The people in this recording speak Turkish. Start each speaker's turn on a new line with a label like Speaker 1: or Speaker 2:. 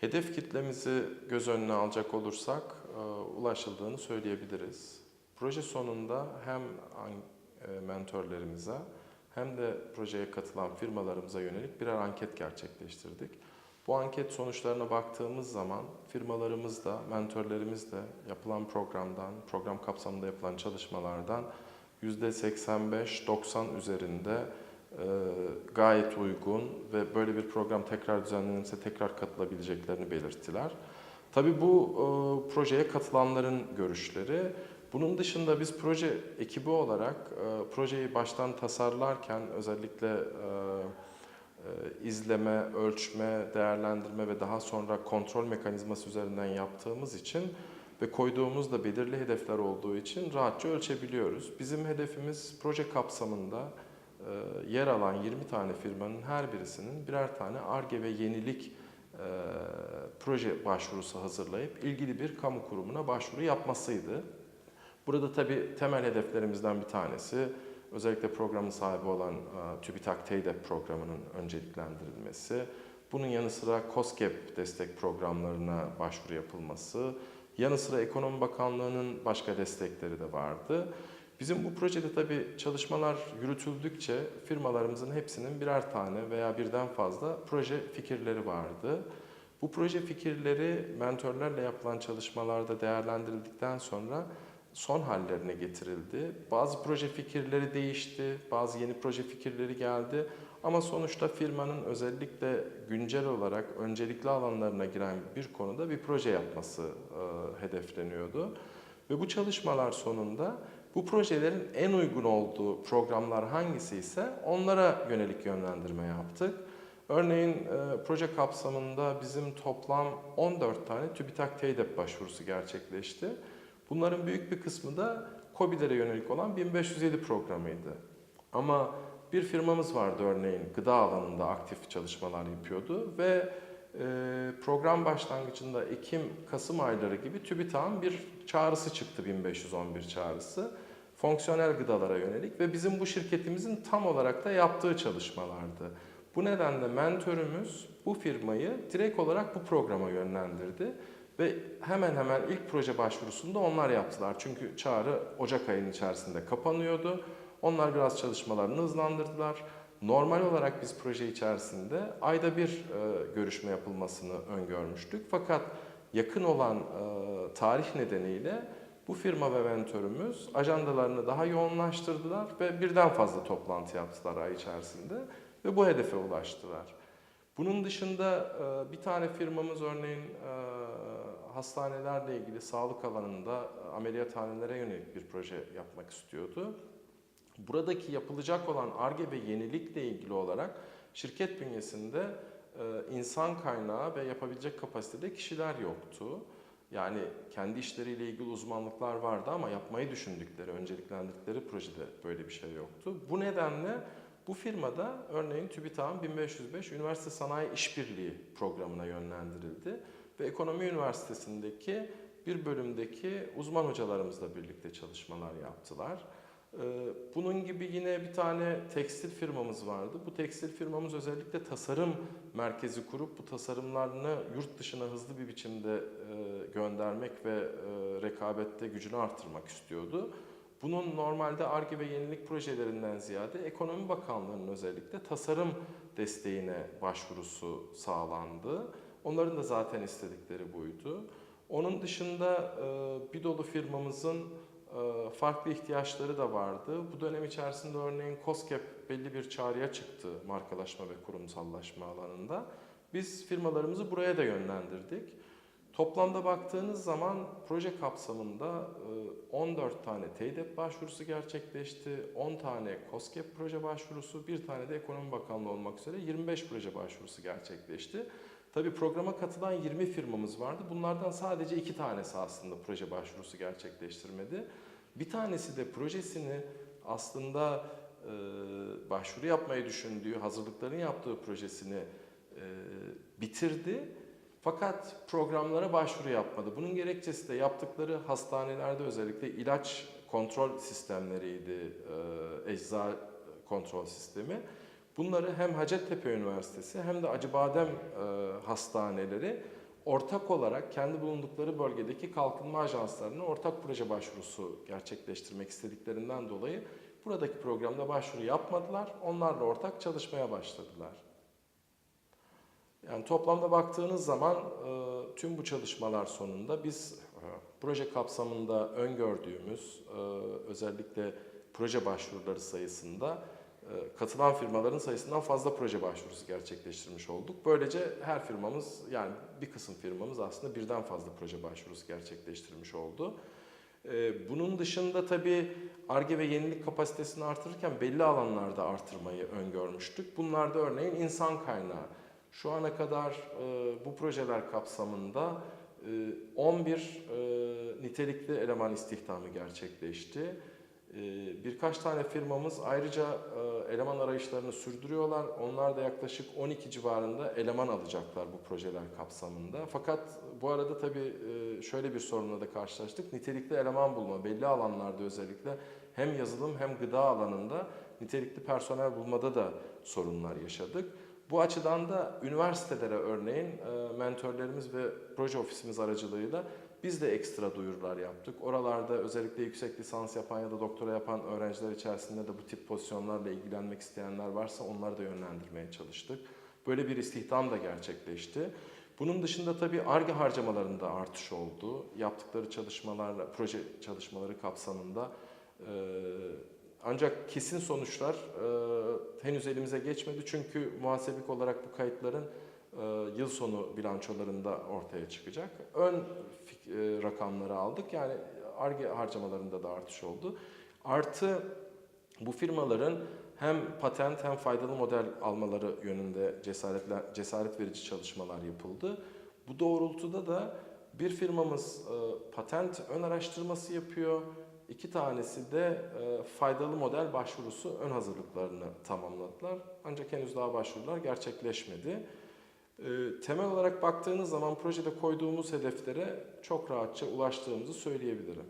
Speaker 1: Hedef kitlemizi göz önüne alacak olursak e, ulaşıldığını söyleyebiliriz. Proje sonunda hem e, mentörlerimize hem de projeye katılan firmalarımıza yönelik birer anket gerçekleştirdik. Bu anket sonuçlarına baktığımız zaman firmalarımız da, mentörlerimiz de yapılan programdan, program kapsamında yapılan çalışmalardan %85-90 üzerinde e, gayet uygun ve böyle bir program tekrar düzenlenirse tekrar katılabileceklerini belirttiler. Tabii bu e, projeye katılanların görüşleri. Bunun dışında biz proje ekibi olarak e, projeyi baştan tasarlarken özellikle izleme, ölçme, değerlendirme ve daha sonra kontrol mekanizması üzerinden yaptığımız için ve koyduğumuz da belirli hedefler olduğu için rahatça ölçebiliyoruz. Bizim hedefimiz proje kapsamında e, yer alan 20 tane firmanın her birisinin birer tane ARGE ve yenilik e, proje başvurusu hazırlayıp ilgili bir kamu kurumuna başvuru yapmasıydı. Burada tabii temel hedeflerimizden bir tanesi özellikle programın sahibi olan e, TÜBİTAK TEYDEP programının önceliklendirilmesi. Bunun yanı sıra COSGAP destek programlarına başvuru yapılması, yanı sıra Ekonomi Bakanlığı'nın başka destekleri de vardı. Bizim bu projede tabii çalışmalar yürütüldükçe firmalarımızın hepsinin birer tane veya birden fazla proje fikirleri vardı. Bu proje fikirleri mentörlerle yapılan çalışmalarda değerlendirildikten sonra son hallerine getirildi. Bazı proje fikirleri değişti, bazı yeni proje fikirleri geldi. Ama sonuçta firmanın özellikle güncel olarak öncelikli alanlarına giren bir konuda bir proje yapması e, hedefleniyordu. Ve bu çalışmalar sonunda bu projelerin en uygun olduğu programlar hangisi ise onlara yönelik yönlendirme yaptık. Örneğin e, proje kapsamında bizim toplam 14 tane TÜBİTAK TEYDEP başvurusu gerçekleşti. Bunların büyük bir kısmı da KOBİ'lere yönelik olan 1507 programıydı. Ama bir firmamız vardı örneğin gıda alanında aktif çalışmalar yapıyordu ve e, program başlangıcında Ekim-Kasım ayları gibi TÜBİTAK'ın bir çağrısı çıktı 1511 çağrısı. Fonksiyonel gıdalara yönelik ve bizim bu şirketimizin tam olarak da yaptığı çalışmalardı. Bu nedenle mentörümüz bu firmayı direkt olarak bu programa yönlendirdi. Ve hemen hemen ilk proje başvurusunda onlar yaptılar. Çünkü çağrı Ocak ayının içerisinde kapanıyordu. Onlar biraz çalışmalarını hızlandırdılar. Normal olarak biz proje içerisinde ayda bir e, görüşme yapılmasını öngörmüştük. Fakat yakın olan e, tarih nedeniyle bu firma ve mentörümüz ajandalarını daha yoğunlaştırdılar ve birden fazla toplantı yaptılar ay içerisinde ve bu hedefe ulaştılar. Bunun dışında e, bir tane firmamız örneğin e, hastanelerle ilgili sağlık alanında e, ameliyathanelere yönelik bir proje yapmak istiyordu. Buradaki yapılacak olan ARGE ve yenilikle ilgili olarak şirket bünyesinde e, insan kaynağı ve yapabilecek kapasitede kişiler yoktu. Yani kendi işleriyle ilgili uzmanlıklar vardı ama yapmayı düşündükleri, önceliklendirdikleri projede böyle bir şey yoktu. Bu nedenle bu firmada örneğin TÜBİTAK'ın 1505 Üniversite Sanayi İşbirliği programına yönlendirildi ve Ekonomi Üniversitesi'ndeki bir bölümdeki uzman hocalarımızla birlikte çalışmalar yaptılar. Ee, Bunun gibi yine bir tane tekstil firmamız vardı. Bu tekstil firmamız özellikle tasarım merkezi kurup bu tasarımlarını yurt dışına hızlı bir biçimde e, göndermek ve e, rekabette gücünü artırmak istiyordu. Bunun normalde ARGE ve yenilik projelerinden ziyade Ekonomi Bakanlığı'nın özellikle tasarım desteğine başvurusu sağlandı. Onların da zaten istedikleri buydu. Onun dışında e, bir dolu firmamızın farklı ihtiyaçları da vardı. Bu dönem içerisinde örneğin COSGAP belli bir çağrıya çıktı markalaşma ve kurumsallaşma alanında. Biz firmalarımızı buraya da yönlendirdik. Toplamda baktığınız zaman proje kapsamında e, 14 tane TEYDEP başvurusu gerçekleşti, 10 tane COSGAP proje başvurusu, bir tane de Ekonomi Bakanlığı olmak üzere 25 proje başvurusu gerçekleşti. Tabii programa katılan 20 firmamız vardı. Bunlardan sadece iki tanesi aslında proje başvurusu gerçekleştirmedi. Bir tanesi de projesini aslında e, başvuru yapmayı düşündüğü, hazırlıkların yaptığı projesini e, bitirdi. Fakat programlara başvuru yapmadı. Bunun gerekçesi de yaptıkları hastanelerde özellikle ilaç kontrol sistemleriydi. E, ecza kontrol sistemi. Bunları hem Hacettepe Üniversitesi hem de Acıbadem e, hastaneleri ortak olarak kendi bulundukları bölgedeki kalkınma ajanslarına ortak proje başvurusu gerçekleştirmek istediklerinden dolayı buradaki programda başvuru yapmadılar. Onlarla ortak çalışmaya başladılar. Yani toplamda baktığınız zaman e, tüm bu çalışmalar sonunda biz e, proje kapsamında öngördüğümüz e, özellikle proje başvuruları sayısında katılan firmaların sayısından fazla proje başvurusu gerçekleştirmiş olduk. Böylece her firmamız yani bir kısım firmamız aslında birden fazla proje başvurusu gerçekleştirmiş oldu. E, Bunun dışında tabii ARGE ve yenilik kapasitesini artırırken belli alanlarda artırmayı öngörmüştük. Bunlarda örneğin insan kaynağı. Şu ana kadar e, bu projeler kapsamında e, 11 e, nitelikli eleman istihdamı gerçekleşti. E, birkaç tane firmamız ayrıca e, eleman arayışlarını sürdürüyorlar. Onlar da yaklaşık 12 civarında eleman alacaklar bu projeler kapsamında. Fakat bu arada tabii e, şöyle bir sorunla da karşılaştık. Nitelikli eleman bulma belli alanlarda özellikle hem yazılım hem gıda alanında nitelikli personel bulmada da sorunlar yaşadık. Bu açıdan da üniversitelere örneğin e, mentörlerimiz ve proje ofisimiz aracılığıyla biz de ekstra duyurular yaptık. Oralarda özellikle yüksek lisans yapan ya da doktora yapan öğrenciler içerisinde de bu tip pozisyonlarla ilgilenmek isteyenler varsa onları da yönlendirmeye çalıştık. Böyle bir istihdam da gerçekleşti. Bunun dışında tabii ARGE harcamalarında artış oldu. Yaptıkları çalışmalarla, proje çalışmaları kapsamında ancak kesin sonuçlar henüz elimize geçmedi çünkü muhasebik olarak bu kayıtların yıl sonu bilançolarında ortaya çıkacak. Ön e, rakamları aldık yani ARGE harcamalarında da artış oldu. Artı bu firmaların hem patent hem faydalı model almaları yönünde cesaretle, cesaret verici çalışmalar yapıldı. Bu doğrultuda da bir firmamız e, patent ön araştırması yapıyor. İki tanesi de e, faydalı model başvurusu ön hazırlıklarını tamamladılar. Ancak henüz daha başvurular gerçekleşmedi. E, temel olarak baktığınız zaman projede koyduğumuz hedeflere çok rahatça ulaştığımızı söyleyebilirim.